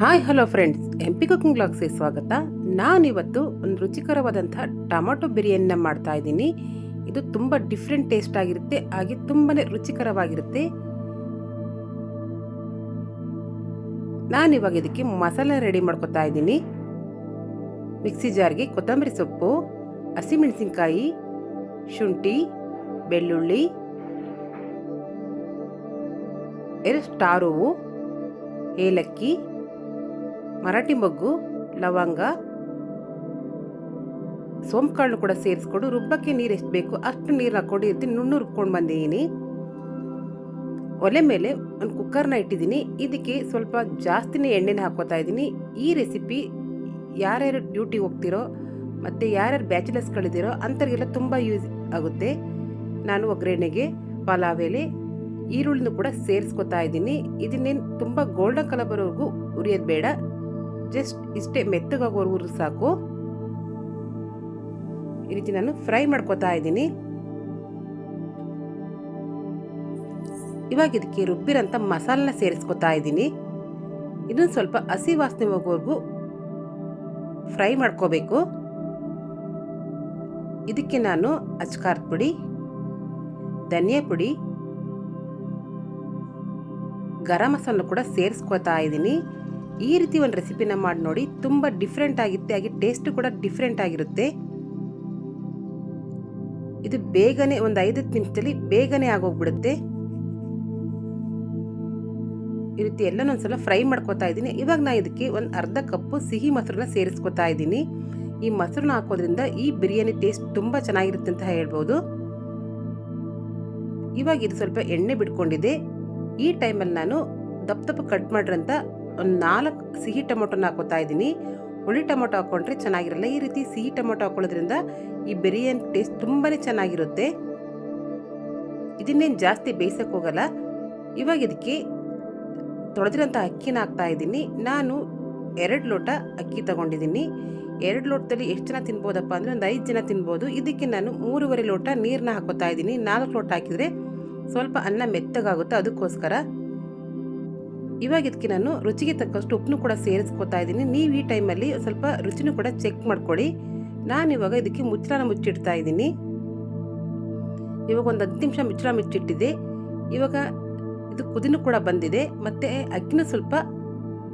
Hi, hello friends. M P cooking ಬ್ಲಾಗ್ಸ್ಗೆ ಸ್ವಾಗತ. ನಾನಿವತ್ತು ಒಂದು ರುಚಿಕರವಾದಂಥ ಟೊಮೊಟೊ ಬಿರಿಯಾನಿನ ಮಾಡ್ತಾ ಇದ್ದೀನಿ. ಇದು ತುಂಬ ಡಿಫ್ರೆಂಟ್ ಟೇಸ್ಟ್ ಆಗಿರುತ್ತೆ, ಹಾಗೆ ತುಂಬಾ ರುಚಿಕರವಾಗಿರುತ್ತೆ. ನಾನಿವಾಗ ಇದಕ್ಕೆ ಮಸಾಲೆ ರೆಡಿ ಮಾಡ್ಕೊತಾ ಇದ್ದೀನಿ. ಮಿಕ್ಸಿ ಜಾರ್ಗೆ ಕೊತ್ತಂಬರಿ ಸೊಪ್ಪು, ಹಸಿಮೆಣಸಿನ್ಕಾಯಿ, ಶುಂಠಿ, ಬೆಳ್ಳುಳ್ಳಿ, ಎರಡು ಸ್ಟಾರ್ ಹೂವು, ಏಲಕ್ಕಿ ಮರಾಠಿ ಮೊಗ್ಗು, ಲವಂಗ ಸೋಂಕಾಳು ಕೂಡ ಸೇರಿಸ್ಕೊಂಡು ರುಬ್ಬಕ್ಕೆ ನೀರು ಎಷ್ಟು ಬೇಕು ಅಷ್ಟು ನೀರು ಹಾಕೊಂಡು ಇರ್ತೀನಿ, ನುಣ್ಣು ರುಬ್ಕೊಂಡು ಬಂದಿದ್ದೀನಿ. ಒಲೆ ಮೇಲೆ ಒಂದು ಕುಕ್ಕರ್ನ ಇಟ್ಟಿದ್ದೀನಿ. ಇದಕ್ಕೆ ಸ್ವಲ್ಪ ಜಾಸ್ತಿನೇ ಎಣ್ಣೆನ ಹಾಕೋತಾ ಇದ್ದೀನಿ. ಈ ರೆಸಿಪಿ ಯಾರ್ಯಾರು ಡ್ಯೂಟಿಗೆ ಹೋಗ್ತಿರೋ ಮತ್ತು ಯಾರ್ಯಾರು ಬ್ಯಾಚುಲರ್ಸ್ಗಳಿದ್ದೀರೋ ಅಂಥವ್ರಿಗೆಲ್ಲ ತುಂಬ ಯೂಸ್ ಆಗುತ್ತೆ. ನಾನು ಒಗ್ಗರಣೆಗೆ, ಪಲಾವ್ ಎಲೆ, ಈರುಳ್ಳಿನೂ ಕೂಡ ಸೇರಿಸ್ಕೊತಾ ಇದ್ದೀನಿ. ಇದನ್ನೇನು ತುಂಬ ಗೋಲ್ಡನ್ ಕಲರ್ ಬರೋವರೆಗೂ ಉರಿಯೋದು ಬೇಡ. ಜಸ್ಟ್ ಇಷ್ಟೇ ಮೆತ್ತಗಾಗೋವರೆಗೂ ಸಾಕು. ಈ ರೀತಿ ನಾನು ಫ್ರೈ ಮಾಡ್ಕೊತಾ ಇದ್ದೀನಿ. ಇವಾಗ ಇದಕ್ಕೆ ರುಬ್ಬಿರಂತ ಮಸಾಲನ ಸೇರಿಸ್ಕೊತಾ ಇದ್ದೀನಿ. ಇದನ್ನು ಸ್ವಲ್ಪ ಹಸಿ ವಾಸನೆ ಹೋಗೋವರೆಗೂ ಫ್ರೈ ಮಾಡ್ಕೋಬೇಕು. ಇದಕ್ಕೆ ನಾನು ಅಚ್ಕಾರದ ಪುಡಿ, ಧನಿಯಾ ಪುಡಿ, ಗರಂ ಮಸಾಲ ಕೂಡ ಸೇರಿಸ್ಕೊತಾ ಇದ್ದೀನಿ. ಈ ರೀತಿ ಒಂದು ರೆಸಿಪಿನ ಮಾಡಿ ನೋಡಿ. ತುಂಬ ಡಿಫ್ರೆಂಟ್ ಆಗುತ್ತೆ, ಹಾಗೆ ಟೇಸ್ಟ್ ಕೂಡ ಡಿಫ್ರೆಂಟ್ ಆಗಿರುತ್ತೆ. ಇದು ಬೇಗನೆ ಒಂದು ಐದು ನಿಮಿಷದಲ್ಲಿ ಬೇಗನೆ ಆಗೋಗ್ಬಿಡುತ್ತೆ. ಈ ರೀತಿ ಎಲ್ಲ ಒಂದ್ಸಲ ಫ್ರೈ ಮಾಡ್ಕೊತಾ ಇದ್ದೀನಿ. ಇವಾಗ ನಾನು ಇದಕ್ಕೆ ಒಂದು ಅರ್ಧ ಕಪ್ಪು ಸಿಹಿ ಮೊಸರನ್ನ ಸೇರಿಸ್ಕೊತಾ ಇದ್ದೀನಿ. ಈ ಮೊಸರನ್ನ ಹಾಕೋದ್ರಿಂದ ಈ ಬಿರಿಯಾನಿ ಟೇಸ್ಟ್ ತುಂಬ ಚೆನ್ನಾಗಿರುತ್ತೆ ಅಂತ ಹೇಳ್ಬೋದು. ಇವಾಗ ಇದು ಸ್ವಲ್ಪ ಎಣ್ಣೆ ಬಿಟ್ಕೊಂಡಿದೆ ಈ ಟೈಮಲ್ಲಿ ನಾನು ದಪ್ಪ ದಪ್ಪ ಕಟ್ ಮಾಡಿರಂತ ಒಂದು ನಾಲ್ಕು ಸಿಹಿ ಟೊಮೊಟೊನ ಹಾಕೋತಾ ಇದ್ದೀನಿ. ಹುಳಿ ಟೊಮೊಟೊ ಹಾಕ್ಕೊಂಡ್ರೆ ಚೆನ್ನಾಗಿರಲ್ಲ. ಈ ರೀತಿ ಸಿಹಿ ಟೊಮೊಟೊ ಹಾಕೊಳ್ಳೋದ್ರಿಂದ ಈ ಬಿರಿಯಾನಿ ಟೇಸ್ಟ್ ತುಂಬಾ ಚೆನ್ನಾಗಿರುತ್ತೆ. ಇದನ್ನೇನು ಜಾಸ್ತಿ ಬೇಯಿಸಕ್ಕೆ ಹೋಗಲ್ಲ. ಇವಾಗ ಇದಕ್ಕೆ ತೊಳೆದಿರೋಂಥ ಅಕ್ಕಿನ ಹಾಕ್ತಾ ಇದ್ದೀನಿ. ನಾನು ಎರಡು ಲೋಟ ಅಕ್ಕಿ ತಗೊಂಡಿದ್ದೀನಿ. ಎರಡು ಲೋಟದಲ್ಲಿ ಎಷ್ಟು ಜನ ತಿನ್ಬೋದಪ್ಪ ಅಂದರೆ ಒಂದು ಐದು ಜನ ತಿನ್ಬೋದು. ಇದಕ್ಕೆ ನಾನು ಮೂರುವರೆ ಲೋಟ ನೀರನ್ನ ಹಾಕೋತಾ ಇದ್ದೀನಿ. ನಾಲ್ಕು ಲೋಟ ಹಾಕಿದರೆ ಸ್ವಲ್ಪ ಅನ್ನ ಮೆತ್ತಗಾಗುತ್ತೆ. ಅದಕ್ಕೋಸ್ಕರ ಇವಾಗ ಇದಕ್ಕೆ ನಾನು ರುಚಿಗೆ ತಕ್ಕಷ್ಟು ಉಪ್ಪನ್ನು ಕೂಡ ಸೇರಿಸ್ಕೊತಾ ಇದ್ದೀನಿ. ನೀವು ಈ ಟೈಮಲ್ಲಿ ಸ್ವಲ್ಪ ರುಚಿನೂ ಕೂಡ ಚೆಕ್ ಮಾಡ್ಕೊಳ್ಳಿ. ನಾನು ಇವಾಗ ಇದಕ್ಕೆ ಮುಚ್ಚಳನ ಮುಚ್ಚಿಡ್ತಾ ಇದ್ದೀನಿ. ಇವಾಗ ಒಂದು ಹತ್ತು ನಿಮಿಷ ಮುಚ್ಚಳ ಮುಚ್ಚಿಟ್ಟಿದೆ. ಇವಾಗ ಇದು ಕುದಿನೂ ಕೂಡ ಬಂದಿದೆ. ಮತ್ತು ಅಕ್ಕಿನೂ ಸ್ವಲ್ಪ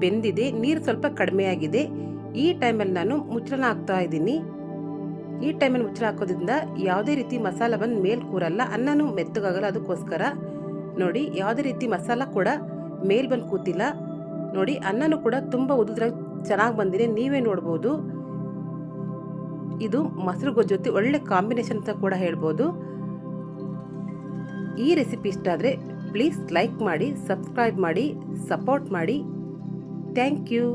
ಬೆಂದಿದೆ. ನೀರು ಸ್ವಲ್ಪ ಕಡಿಮೆ ಆಗಿದೆ. ಈ ಟೈಮಲ್ಲಿ ನಾನು ಮುಚ್ಚಳನ ಹಾಕ್ತಾ ಇದ್ದೀನಿ. ಈ ಟೈಮಲ್ಲಿ ಮುಚ್ಚಳ ಹಾಕೋದ್ರಿಂದ ಯಾವುದೇ ರೀತಿ ಮಸಾಲ ಬಂದು ಮೇಲೆ ಕೂರಲ್ಲ. ಅನ್ನನೂ ಮೆತ್ತಗಾಗಲ್ಲ. ಅದಕ್ಕೋಸ್ಕರ ನೋಡಿ, ಯಾವುದೇ ರೀತಿ ಮಸಾಲ ಕೂಡ ಮೇಲ್ ಬಂದು ಕೂತಿಲ್ಲ. ನೋಡಿ ಅನ್ನನೂ ಕೂಡ ತುಂಬ ಉದುದ್ರಾಗ ಚೆನ್ನಾಗಿ ಬಂದಿದೆ. ನೀವೇ ನೋಡ್ಬೋದು. ಇದು ಮೊಸರು ಗೊಜ್ಜು ಜೊತೆ ಒಳ್ಳೆ ಕಾಂಬಿನೇಷನ್ ಅಂತ ಕೂಡ ಹೇಳ್ಬೋದು. ಈ ರೆಸಿಪಿ ಇಷ್ಟ ಆದರೆ ಪ್ಲೀಸ್ ಲೈಕ್ ಮಾಡಿ, ಸಬ್ಸ್ಕ್ರೈಬ್ ಮಾಡಿ, ಸಪೋರ್ಟ್ ಮಾಡಿ. Thank you.